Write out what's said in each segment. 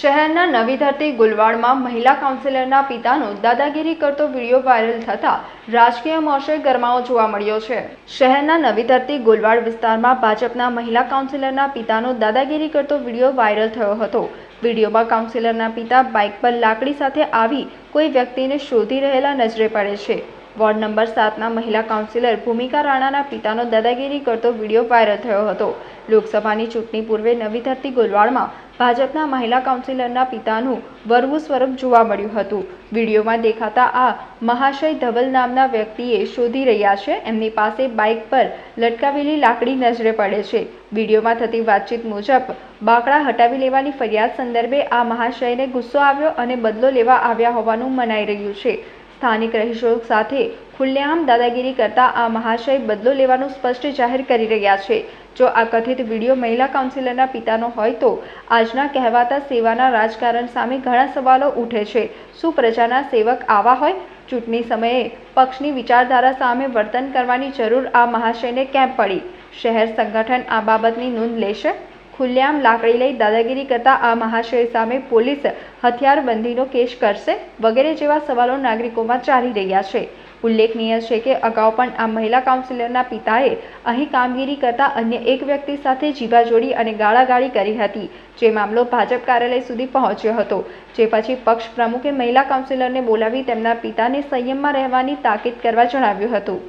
શહેરના નવી ધરતી ગુલવાડમાં મહિલા કાઉન્સિલરના પિતાનો દાદાગીરી કરતો વીડિયો વાયરલ થતા રાજકીય મોરચે ગરમાવો જોવા મળ્યો છે. શહેરના નવી ધરતી ગુલવાડ વિસ્તારમાં ભાજપના મહિલા કાઉન્સિલરના પિતાનો દાદાગીરી કરતો વીડિયો વાયરલ થયો હતો. વિડીયોમાં કાઉન્સિલરના પિતા બાઇક પર લાકડી સાથે આવી કોઈ વ્યક્તિને શોધી રહેલા નજરે પડે છે. વોર્ડ નંબર સાતના મહિલા કાઉન્સિલર ભૂમિકા રાણાના પિતાનો દાદાગીરી કરતો વીડિયો વાયરલ થયો હતો. લોકસભાની ચૂંટણી પૂર્વે નવી ધરતી ગોલવાડમાં ભાજપના મહિલા કાઉન્સિલરના પિતાનું વરવું સ્વરૂપ જોવા મળ્યું હતું. વિડીયોમાં દેખાતા આ મહાશય ધવલ નામના વ્યક્તિએ શોધી રહ્યા છે, એમની પાસે બાઇક પર લટકાવેલી લાકડી નજરે પડે છે. વિડીયોમાં થતી વાતચીત મુજબ, બાકડા હટાવી લેવાની ફરિયાદ સંદર્ભે આ મહાશયને ગુસ્સો આવ્યો અને બદલો લેવા આવ્યા હોવાનું મનાઈ રહ્યું છે. સ્થાનિક રહીશો સાથે ખુલ્લેઆમ દાદાગીરી કરતા આ મહાશય બદલો લેવાનું સ્પષ્ટ જાહેર કરી રહ્યા છે. જો આ કથિત વીડિયો મહિલા કાઉન્સિલરના પિતાનો હોય તો આજના કહેવાતા સેવાના રાજકારણ સામે ઘણા સવાલો ઉઠે છે. શું પ્રજાના સેવક આવા હોય? ચૂંટણી સમયે પક્ષની વિચારધારા સામે વર્તન કરવાની જરૂર આ મહાશયને કેમ પડી? શહેર સંગઠન આ બાબતની નોંધ લેશે? ખુલ્લેઆમ લાકડી લઈ દાદાગીરી કરતા આ મહાશય સામે પોલીસ હથિયારબંધીનો કેસ કરશે વગેરે જેવા સવાલો નાગરિકોમાં ચાલી રહ્યા છે. ઉલ્લેખનીય છે કે અગાઉ પણ આ મહિલા કાઉન્સિલરના પિતાએ અહીં કામગીરી કરતા અન્ય એક વ્યક્તિ સાથે જીવાજોડી અને ગાળાગાળી કરી હતી જે મામલો ભાજપ કાર્યાલય સુધી પહોંચ્યો હતો. જે પછી પક્ષ પ્રમુખે મહિલા કાઉન્સિલરને બોલાવી તેમના પિતાને સંયમમાં રહેવાની તાકીદ કરવા જણાવ્યું હતું.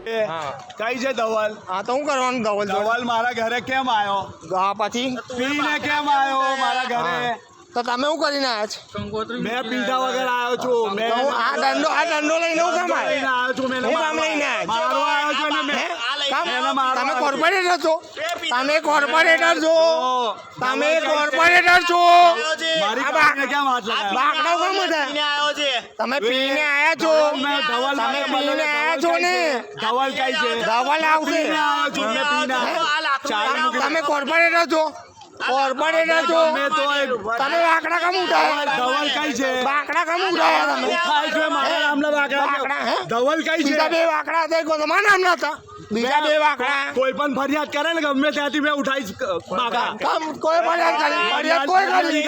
કઈ છે ધવલ? હા તો હું કરવાનું ધવલ ધવલ મારા ઘરે કેમ આવ્યો હા પછી? પીને કેમ આવ્યો મારા ઘરે? તો તમે શું કરીને આવ્યા છો? મેં પીધા વગર આવ્યો છું. મેં હું આ દંડો આ દંડો લઈને હું કામ આવ્યો છું. મેં હું કામ લઈને આવ્યો? છું? તમે કોર્પોરેટર છો. તમે કોર્પોરેટર છો. તમે કોર્પોરેટર છો? કેમ તમે પીને આયા છો? તમે પીને આયા છો ને? ધવલ કઈ છે? ધવલ આવશે. તમે કોર્પોરેટર છો? મેં તો ધવલ કઈ છે? બાકડા કમ ઉઠાયા તમે. ખાય છે? મારા નામના બાકડા, ધવલ કઈ બીજા છે બે હતા કોઈ તમારા નામના હતા. બીજા બે વાકડા. કોઈ પણ ફરિયાદ કરે ને ગમે ત્યાંથી મેં ઉઠાઈ બાકા કામ કોઈ ફરિયાદ કરે ફરિયાદ કોઈ કરી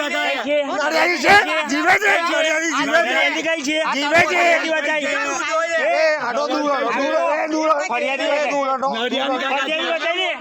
નડિયાદી છે? જીવે છે? નડિયાદી જીવે છે? જીવે છે? એ આડો દૂર દૂર દૂર હટો. દૂર હટો. નડિયાદી